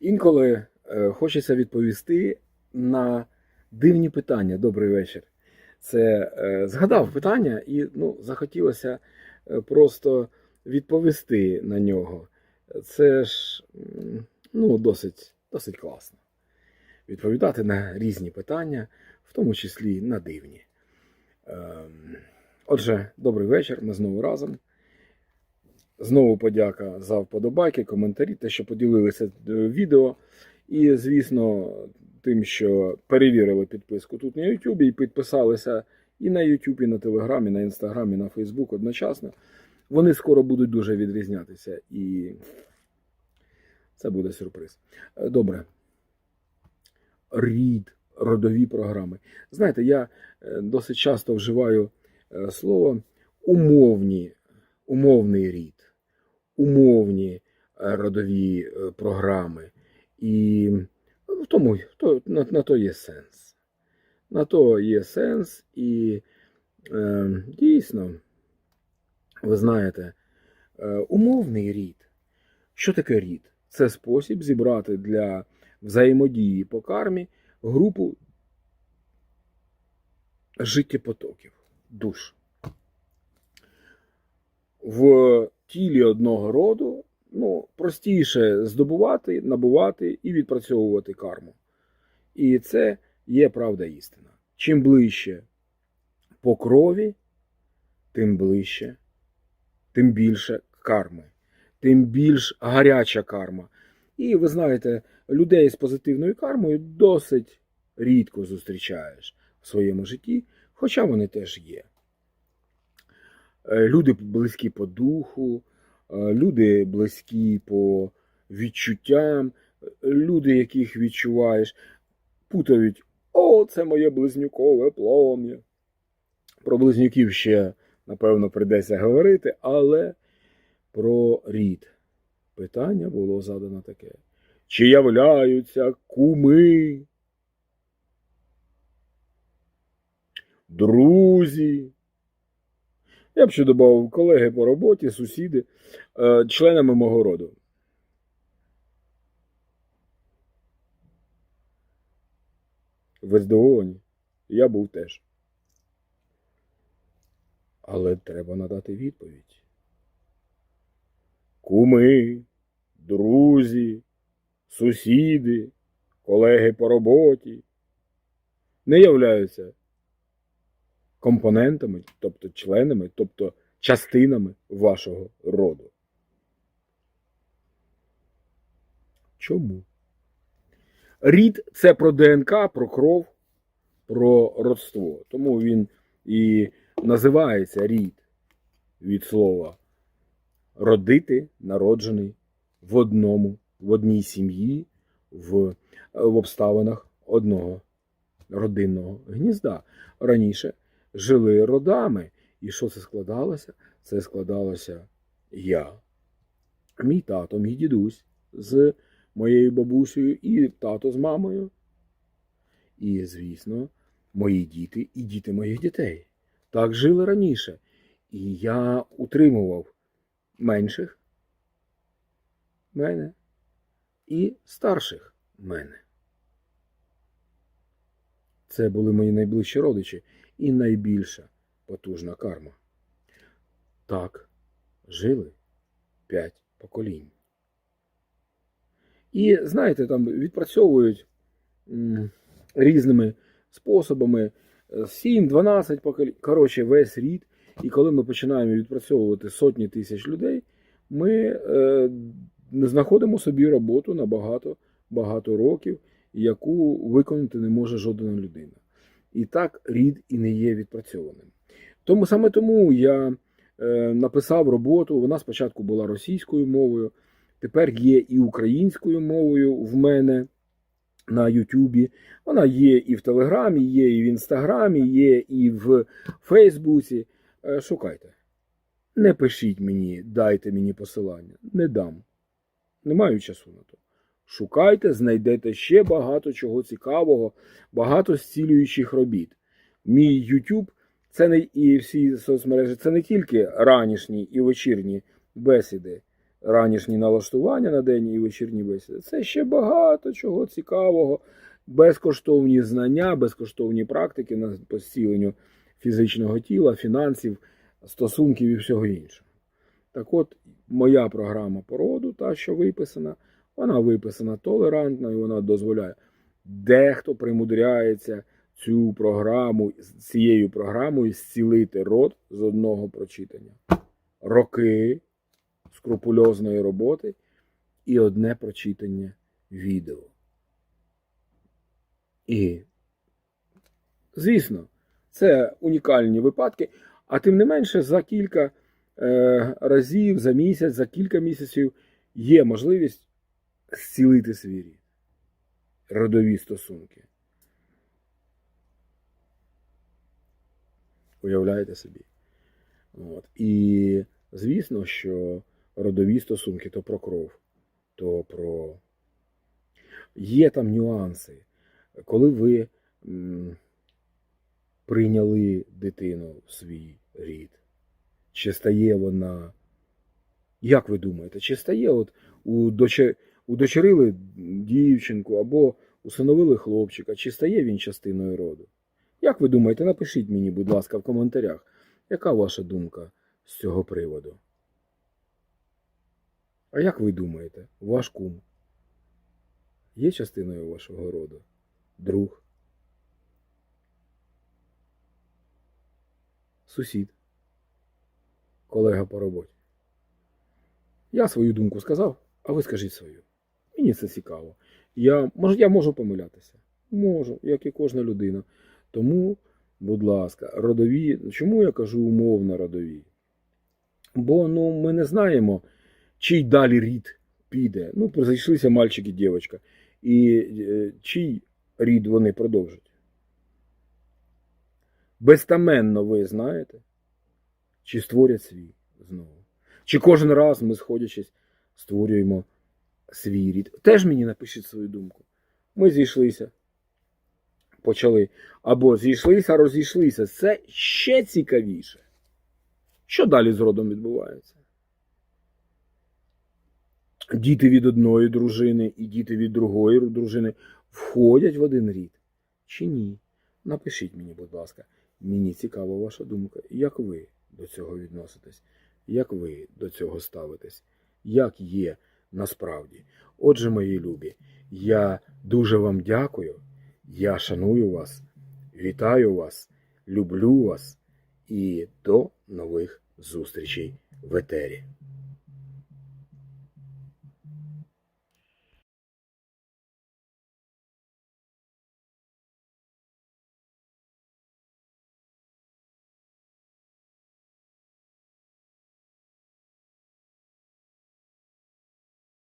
Інколи е, хочеться відповісти на дивні питання. Добрий вечір. Це е, згадав питання, і ну, захотілося е, просто відповісти на нього. Це ж ну, досить, досить класно. Відповідати на різні питання, в тому числі на дивні. Ем, Отже, добрий вечір. Ми знову разом. Знову подяка за вподобайки, коментарі, те, що поділилися е, відео. І, звісно, тим, що перевірили підписку тут на YouTube і підписалися і на YouTube, і на Telegram, і на Instagram, і на Facebook одночасно. Вони скоро будуть дуже відрізнятися. І це буде сюрприз. Е, Добре. Рід, родові програми. Знаєте, я е, досить часто вживаю слово умовні, умовний рід умовні е, родові е, програми. І в тому то, на, на то є сенс. На то є сенс, і е, дійсно, ви знаєте, е, умовний рід. Що таке рід? Це спосіб зібрати для взаємодії по кармі групу життєпотоків, душ. В тілі одного роду ну, простіше здобувати, набувати і відпрацьовувати карму. І це є правда істина. Чим ближче по крові, тим ближче, тим більше карми, тим більш гаряча карма. І ви знаєте, людей з позитивною кармою досить рідко зустрічаєш в своєму житті, хоча вони теж є. Е, Люди близькі по духу, е, люди близькі по відчуттям, е, люди, яких відчуваєш, путають О, це моє близнюкове плом'я. Про близнюків ще, напевно, прийдеться говорити, але про рід. Питання було задано таке. Чи являються куми? Друзі? Я б ще додав колеги по роботі, сусіди, е, членами мого роду. Ви здивовані? Я був теж. Але треба надати відповідь. Куми, друзі, сусіди, колеги по роботі не являються компонентами, тобто членами, тобто частинами вашого роду. Чому? Рід це про ДНК, про кров, про родство. Тому він і називається рід від слова родити, народжений в одному, в одній сім'ї, в, в обставинах одного родинного гнізда. Раніше жили родами. І що це складалося? Це складалося я, мій тато, мій дідусь з моєю бабусею і тато з мамою. І, звісно, мої діти і діти моїх дітей. Так жили раніше. І я утримував менших мене і старших мене. Це були мої найближчі родичі і найбільша потужна карма. Так, жили п'ять поколінь. І, знаєте, там відпрацьовують різними способами 7-12 поколінь. Коротше, весь рід. І коли ми починаємо відпрацьовувати сотні тисяч людей, ми е, знаходимо собі роботу на багато, багато років, яку виконати не може жодна людина. І так рід і не є відпрацьованим. Тому саме тому я е, написав роботу. Вона спочатку була російською мовою, тепер є і українською мовою в мене на Ютубі. Вона є і в Телеграмі, є і в Інстаграмі, є і в Фейсбуці. Е, шукайте. Не пишіть мені, дайте мені посилання. Не дам. Не маю часу на то. Шукайте, знайдете ще багато чого цікавого, багато зцілюючих робіт. Мій YouTube це не і всі соцмережі, це не тільки ранішні і вечірні бесіди ранішні налаштування на день і вечірні бесіди. Це ще багато чого цікавого, безкоштовні знання, безкоштовні практики на посіленню фізичного тіла, фінансів, стосунків і всього іншого. Так от, моя програма породу, та, що виписана, вона виписана толерантно і вона дозволяє. Дехто примудряється цю програму цією програмою зцілити род з одного прочитання. Роки скрупульозної роботи і одне прочитання відео. І, звісно, це унікальні випадки, а тим не менше, за кілька е, разів, за місяць, за кілька місяців є можливість зцілити рід, родові стосунки. Уявляєте собі? От. І звісно, що родові стосунки то про кров, то про. Є там нюанси. Коли ви м, прийняли дитину в свій рід, чи стає вона. Як ви думаєте, чи стає от удоче- удочерили дівчинку або усиновили хлопчика, чи стає він частиною роду? Як ви думаєте, напишіть мені, будь ласка, в коментарях, яка ваша думка з цього приводу? А як ви думаєте, ваш кум є частиною вашого роду? Друг? Сусід? Колега по роботі? Я свою думку сказав, а ви скажіть свою. Мені це цікаво. Я, може, я можу помилятися. Можу, як і кожна людина. Тому, будь ласка, родові. Чому я кажу умовно родові? Бо ну, ми не знаємо, чий далі рід піде. Ну, зайшлися мальчик і дівчинка. І е, чий рід вони продовжать. Безтаменно ви знаєте, чи створять свій знову. Чи кожен раз ми, сходячись, створюємо свій рід. Теж мені напишіть свою думку. Ми зійшлися, почали. Або зійшлися, розійшлися. Це ще цікавіше. Що далі з родом відбувається? Діти від одної дружини і діти від другої дружини входять в один рід чи ні? Напишіть мені, будь ласка, мені цікава ваша думка. Як ви до цього відноситесь? Як ви до цього ставитесь? Як є насправді? Отже, мої любі, я дуже вам дякую. Я шаную вас, вітаю вас, люблю вас і до нових зустрічей в етері.